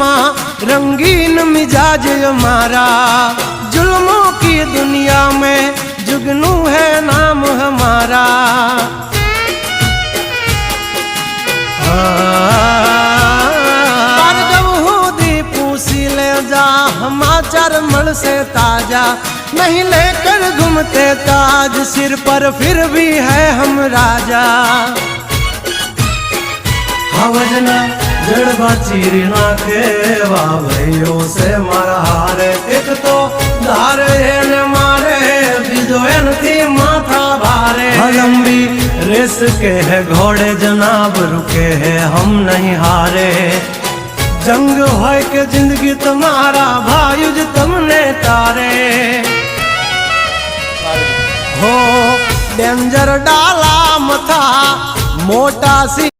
में रंगीन मिजाज हमारा। जुल्मों की दुनिया में जुगनू है नाम हमारा। मल से ताज़ा। नहीं लेकर घूमते ताज, सिर पर फिर भी है हम राजा। जड़बा चीरी नाखे वावयो से मारा हारे। एक तो धार ने मारे, बीजो थी माथा भारे। लंबी रेस के है घोड़े, जनाब रुके हैं हम नहीं हारे। जंग है के ज़िंदगी तुम्हारा भायुज तुमने तारे। हो, डेंजर डाला मथा, मोटा सी